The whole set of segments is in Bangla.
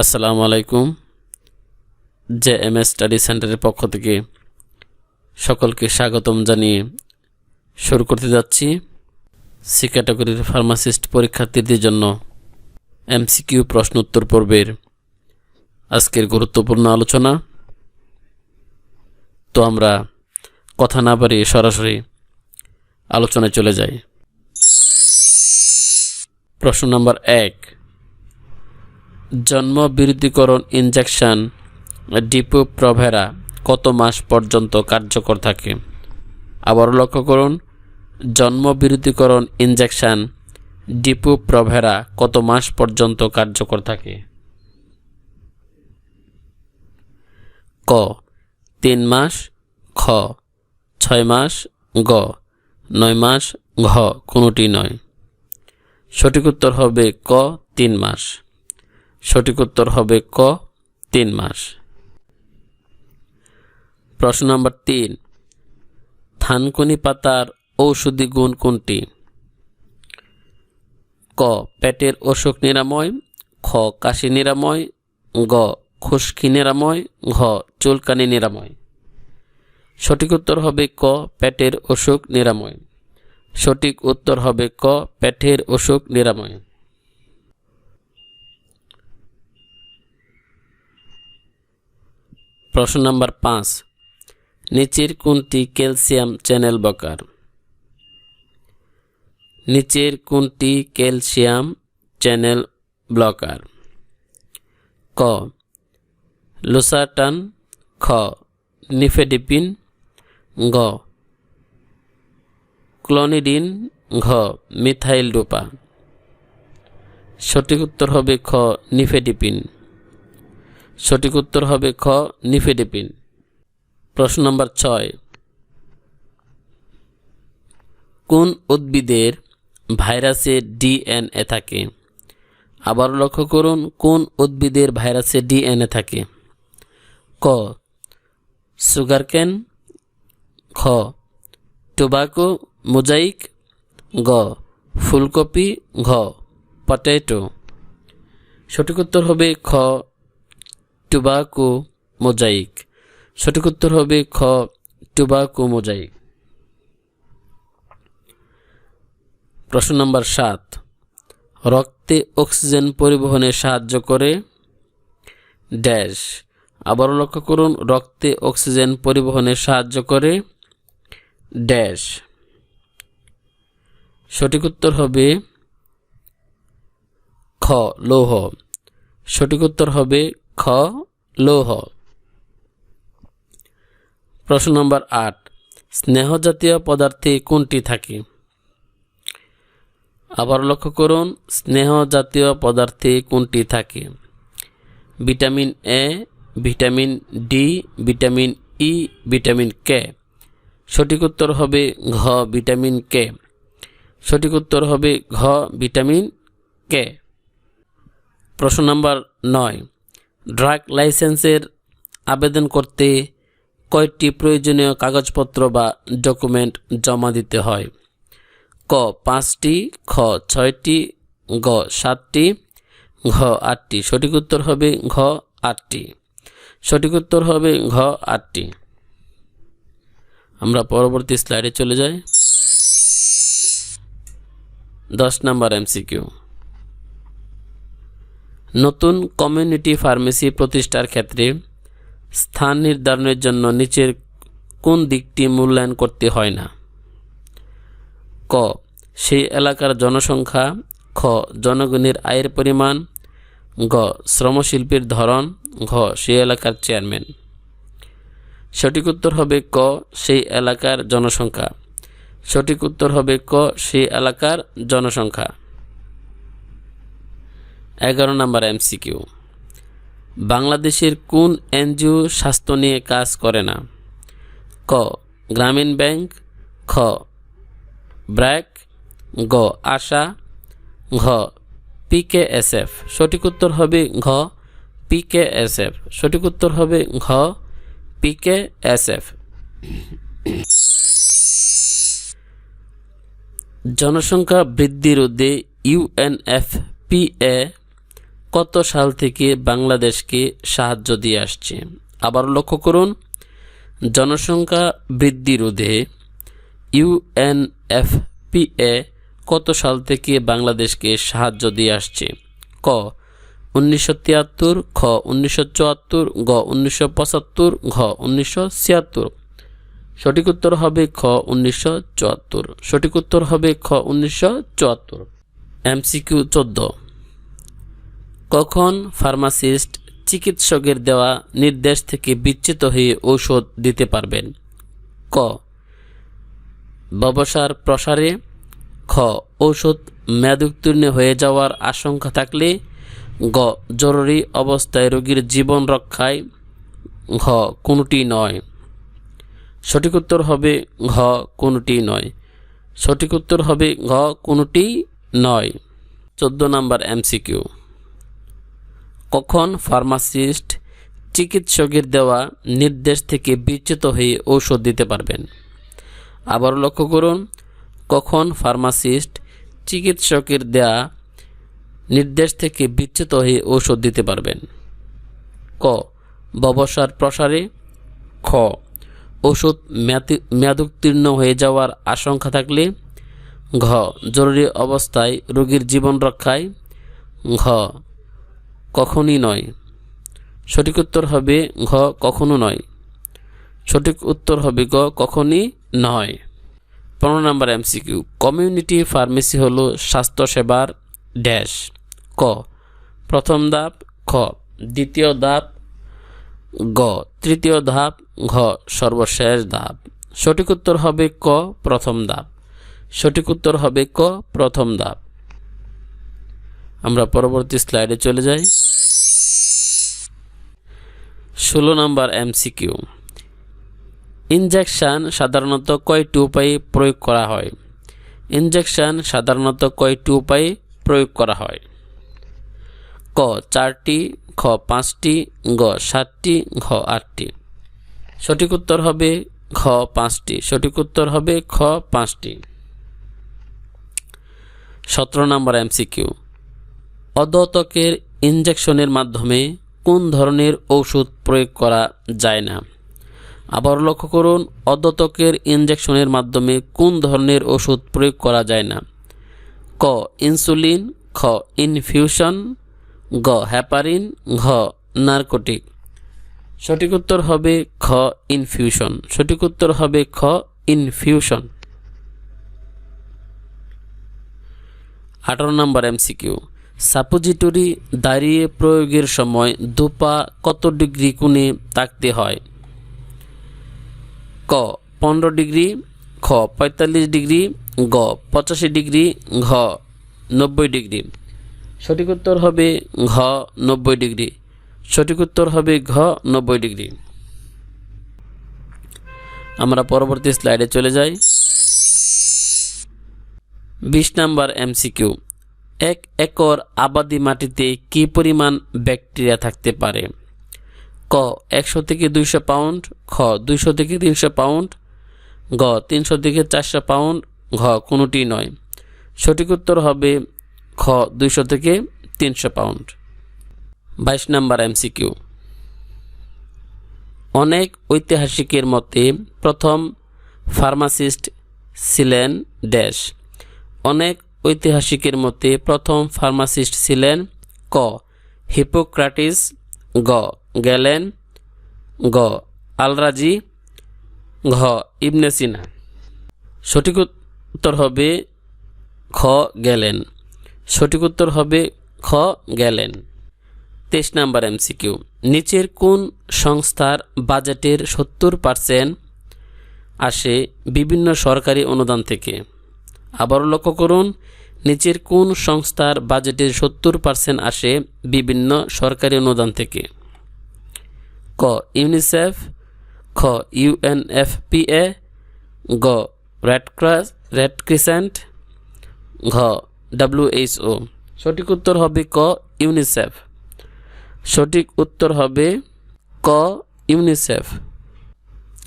আসসালামু আলাইকুম। জে এম এস স্টাডি সেন্টারের পক্ষ থেকে সকলকে স্বাগতম জানিয়ে শুরু করতে যাচ্ছি। সি ক্যাটাগরির ফার্মাসিস্ট পরীক্ষার্থীদের জন্য এমসিকিউ প্রশ্ন উত্তর পর্বের আজকের গুরুত্বপূর্ণ আলোচনা। তো আমরা কথা না বাড়িয়ে সরাসরি আলোচনায় চলে যাই। প্রশ্ন নম্বর এক। জন্ম বিরুদ্ধীকরণ ইনজেকশন ডিপো প্রভেরা কত মাস পর্যন্ত কার্যকর থাকে? আবার লক্ষ্য করুন জন্ম বিরুদ্ধীকরণ ইনজেকশন ডিপো প্রভেরা কত মাস পর্যন্ত কার্যকর থাকে? ক, তিন মাস, খ, ছয় মাস, গ, নয় মাস, ঘ, কোনোটি নয়। সঠিক উত্তর হবে ক, তিন মাস। সঠিক উত্তর হবে ক, তিন মাস। প্রশ্ন নম্বর তিন, থানকুনি পাতার ঔষধি গুণ কোনটি? ক, পেটের অসুখ নিরাময়, খ, কাশি নিরাময়, গ, খুশকি নিরাময়, ঘ, চুলকানি নিরাময়। সঠিক উত্তর হবে ক, পেটের অসুখ নিরাময়। সঠিক উত্তর হবে ক, পেটের অসুখ নিরাময়। প্রশ্ন নাম্বার পাঁচ। নিচের কোনটি ক্যালসিয়াম চ্যানেল বকার? নিচের কোনটি ক্যালসিয়াম চ্যানেল ব্লকার? ক। লুসাটান খ। নিফেডিপিন। গ। ক্লোনিডিন। ঘ। মিথাইল ডোপা সঠিক উত্তর হবে খ, নিফেডিপিন। সঠিক উত্তর হবে খ, নিফেডিপিন। প্রশ্ন নম্বর ছয়। কোন উদ্ভিদের ভাইরাসে ডিএনএ থাকে? আবার লক্ষ্য করুন, কোন উদ্ভিদের ভাইরাসে ডিএনএ থাকে? ক, সুগার ক্যান খ, টোবাকো, মোজাইক? গ, ফুলকপি? ঘ, পটেটো। সঠিক উত্তর হবে খ টুবাকো মোজাইক। সঠিক উত্তর হবে খ, টুবাকো মোজাইক। প্রশ্ন নম্বর সাত। রক্তে অক্সিজেন পরিবহনে সাহায্য করে ড্যাশ। আবার লক্ষ্য করুন, রক্তে অক্সিজেন পরিবহনে সাহায্য করে ড্যাশ। সঠিক উত্তর হবে খ, লৌহ। সঠিক উত্তর হবে খ লৌহ প্রশ্ন নম্বর আট, স্নেহজাতীয় পদার্থে কোনটি থাকে? আবার লক্ষ্য করুন স্নেহ জাতীয় পদার্থে কোনটি থাকে? Vitamin A, vitamin D, vitamin E, vitamin K. সঠিক উত্তর হবে ঘ, ভিটামিন কে। সঠিক উত্তর হবে ঘ, ভিটামিন কে। প্রশ্ন নাম্বার নয় ড্রাগ লাইসেন্সের আবেদন করতে কয়টি প্রয়োজনীয় কাগজপত্র বা ডকুমেন্ট জমা দিতে হয়। ক, পাঁচটি, খ, ছয়টি, গ, সাতটি, ঘ, আটটি। সঠিক উত্তর হবে ঘ, আটটি। সঠিক উত্তর হবে ঘ, আটটি। আমরা পরবর্তী স্লাইডে চলে যাই। দশ নম্বর এমসিকিউ। নতুন কমিউনিটি ফার্মেসি প্রতিষ্ঠার ক্ষেত্রে স্থান নির্ধারণের জন্য নিচের কোন দিকটি মূল্যায়ন করতে হয় না? ক, সেই এলাকার জনসংখ্যা। খ, জনগণের আয়ের পরিমাণ। গ, শ্রমশিল্পীর ধরন। ঘ, সেই এলাকার চেয়ারম্যান। সঠিক উত্তর হবে ক, সেই এলাকার জনসংখ্যা। সঠিক উত্তর হবে ক, সেই এলাকার জনসংখ্যা। এগারো নম্বর এমসিকিউ বাংলাদেশের কোন এনজিও স্বাস্থ্য নিয়ে কাজ করে না? ক, গ্রামীণ ব্যাংক। খ, ব্র্যাক। গ, আশা। ঘ পিকেএসএফ সঠিক উত্তর হবে ঘ পিকেএসএফ সঠিক উত্তর হবে ঘ পিকেএসএফ জনসংখ্যা বৃদ্ধির উদ্দে ইউএনএফপিএ কত সাল থেকে বাংলাদেশকে সাহায্য দিয়ে আসছে? আবার লক্ষ্য করুন, জনসংখ্যা বৃদ্ধি রোধে ইউএনএফপিএ কত সাল থেকে বাংলাদেশকে সাহায্য দিয়ে আসছে? ক, উনিশশো তিয়াত্তর, খ, উনিশশো চুয়াত্তর, গ, উনিশশো পঁচাত্তর, ঘ, উনিশশো ছিয়াত্তর। সঠিক উত্তর হবে খ, উনিশশো চুয়াত্তর। সঠিক উত্তর হবে খ, উনিশশো চুয়াত্তর। এমসিকিউ চোদ্দ। কখন ফার্মাসিস্ট চিকিৎসকের দেওয়া নির্দেশ থেকে বিচ্যুত হয়ে ঔষধ দিতে পারবেন? ক। ব্যবসার প্রসারে। খ। ঔষধ মেয়াদোত্তীর্ণ হয়ে যাওয়ার আশঙ্কা থাকলে। গ। জরুরি অবস্থায় রোগীর জীবন রক্ষায়। ঘ। কোনটি নয়? সঠিক উত্তর হবে ঘ, কোনটি নয়। সঠিক উত্তর হবে ঘ, কোনটি নয়। চোদ্দ নম্বর এমসিকিউ। কখন ফার্মাসিস্ট চিকিৎসকের দেওয়া নির্দেশ থেকে বিচ্যুত হয়ে ঔষধ দিতে পারবেন? আবার লক্ষ্য করুন, কখন ফার্মাসিস্ট চিকিৎসকের দেয়া নির্দেশ থেকে বিচ্যুত হয়ে ঔষধ দিতে পারবেন? ক, ব্যবসার প্রসারে। খ ওষুধ মেয়াদোত্তীর্ণ হয়ে যাওয়ার আশঙ্কা থাকলে। ঘ, জরুরি অবস্থায় রোগীর জীবন রক্ষায়। ঘ কখনই নয়। সঠিক উত্তর হবে ঘ কখনো নয়। সঠিক উত্তর হবে গ কখনই নয়। পনেরো নম্বর এমসিকিউ কমিউনিটি ফার্মেসি হলো স্বাস্থ্যসেবার ড্যাশ। ক। প্রথম ধাপ খ। দ্বিতীয় ধাপ গ। তৃতীয় ধাপ ঘ। সর্বশেষ ধাপ। সঠিক উত্তর হবে ক প্রথম ধাপ। সঠিক উত্তর হবে ক প্রথম ধাপ। আমরা পরবর্তী স্লাইডে চলে যাই। ষোলো নম্বর এমসিকিউ ইনজেকশন সাধারণত কয়টি উপায়ে প্রয়োগ করা হয়? ইনজেকশন সাধারণত কয়টি উপায়ে প্রয়োগ করা হয়? ক, চারটি খ পাঁচটি, গ, সাতটি, ঘ, আটটি। সঠিক উত্তর হবে ঘ, পাঁচটি। সঠিক উত্তর হবে খ পাঁচটি। সতেরো নম্বর এমসিকিউ অদতকের ইনজেকশনের মাধ্যমে কোন ধরনের ঔষধ প্রয়োগ করা যায় না। আবার লক্ষ্য করুন অদতকের ইনজেকশনের মাধ্যমে কোন ধরনের ওষুধ প্রয়োগ করা যায় না। ক, ইনসুলিন, খ, ইনফিউশন, গ হ্যাপারিন ঘ, নার্কোটিক। সঠিক উত্তর হবে খ, ইনফিউশন। সঠিক উত্তর হবে খ, ইনফিউশন। আঠারো নম্বর এমসিকিউ। সাপোজিটরি দাঁড়িয়ে প্রয়োগের সময় দুপা কত ডিগ্রি কোণে থাকতে হয়? ক, পনেরো ডিগ্রি, খ, পঁয়তাল্লিশ ডিগ্রি, গ, পঁচাশি ডিগ্রি, ঘ, নব্বই ডিগ্রি। সঠিক উত্তর হবে ঘ, নব্বই ডিগ্রি। সঠিক উত্তর হবে ঘ, নব্বই ডিগ্রি। আমরা পরবর্তী স্লাইডে চলে যাই। বিশ নাম্বার এমসিকিউ। এক একর আবাদি মাটিতে কি পরিমাণ ব্যাকটেরিয়া থাকতে পারে? ক, একশো থেকে দুইশো পাউন্ড। খ, দুইশো থেকে তিনশো পাউন্ড। গ, তিনশো থেকে চারশো পাউন্ড। ঘ, কোনোটি নয়। সঠিক উত্তর হবে খ, দুইশো থেকে তিনশো পাউন্ড। বাইশ নাম্বার এমসিকিউ। অনেক ঐতিহাসিকের মতে প্রথম ফার্মাসিস্ট ছিলেন ড্যাশ। অনেক ঐতিহাসিকের মতে প্রথম ফার্মাসিস্ট ছিলেন ক। হিপোক্রাটিস, গ। গ্যালেন গ। আলরাজি, ঘ। ইবনে সিনা। সঠিক উত্তর হবে খ গেলেন। সঠিক উত্তর হবে খ গেলেন। তেইশ নাম্বার এমসিকিউ। নিচের কোন সংস্থার বাজেটের সত্তর পার্সেন্ট আসে বিভিন্ন সরকারি অনুদান থেকে? আবারও লক্ষ্য করুন, নিচের কোন সংস্থার বাজেটের সত্তর পার্সেন্ট আসে বিভিন্ন সরকারি অনুদান থেকে। ক, ইউনিসেফ, খ, ইউএনএফপিএ, গ, রেড ক্রস, রেড ক্রিসেন্ট, ঘ ডাব্লিউএইচও সঠিক উত্তর হবে ক, ইউনিসেফ। সঠিক উত্তর হবে ক, ইউনিসেফ।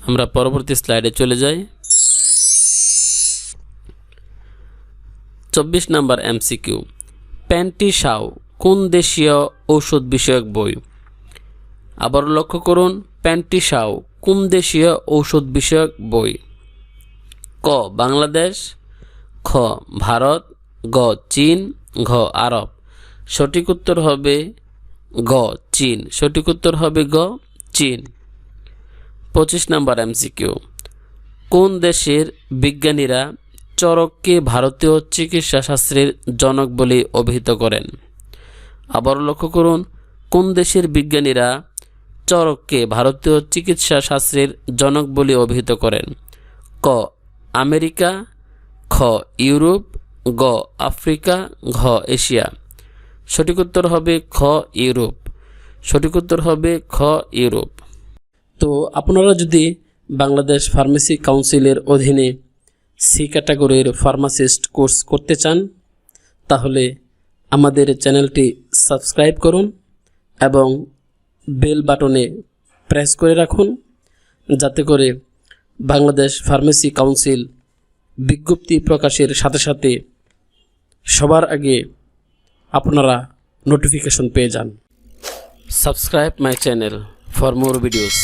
আমরা পরবর্তী স্লাইডে চলে যাই। চব্বিশ নম্বর এমসিকিউ প্যান্টি সাউ কোন দেশীয় ঔষধ বিষয়ক বই? আবার লক্ষ্য করুন প্যান্টিসাও কোন দেশীয় ঔষধ বিষয়ক বই? ক, বাংলাদেশ। খ, ভারত। গ, চীন। ঘ, আরব। সঠিক উত্তর হবে গ, চীন। সঠিক উত্তর হবে গ, চীন। পঁচিশ নম্বর এমসিকিউ কোন দেশের বিজ্ঞানীরা চরককে ভারতীয় চিকিৎসা শাস্ত্রের জনক বলে অভিহিত করেন। আবার লক্ষ্য করুন, কোন দেশের বিজ্ঞানীরা চরককে ভারতীয় চিকিৎসা শাস্ত্রের জনক বলে অভিহিত করেন? ক, আমেরিকা। খ, ইউরোপ। গ, আফ্রিকা। ঘ, এশিয়া। সঠিক উত্তর হবে খ, ইউরোপ। সঠিক উত্তর হবে খ, ইউরোপ। তো আপনারা যদি বাংলাদেশ ফার্মেসি কাউন্সিলের অধীনে সি ক্যাটাগরির ফার্মাসিস্ট কোর্স করতে চান, তাহলে আমাদের চ্যানেলটি সাবস্ক্রাইব করুন এবং বেল বাটনে প্রেস করে রাখুন, যাতে করে বাংলাদেশ ফার্মেসি কাউন্সিল বিজ্ঞপ্তি প্রকাশের সাথে সাথে সবার আগে আপনারা নোটিফিকেশন পেয়ে যান। Subscribe my channel for more videos.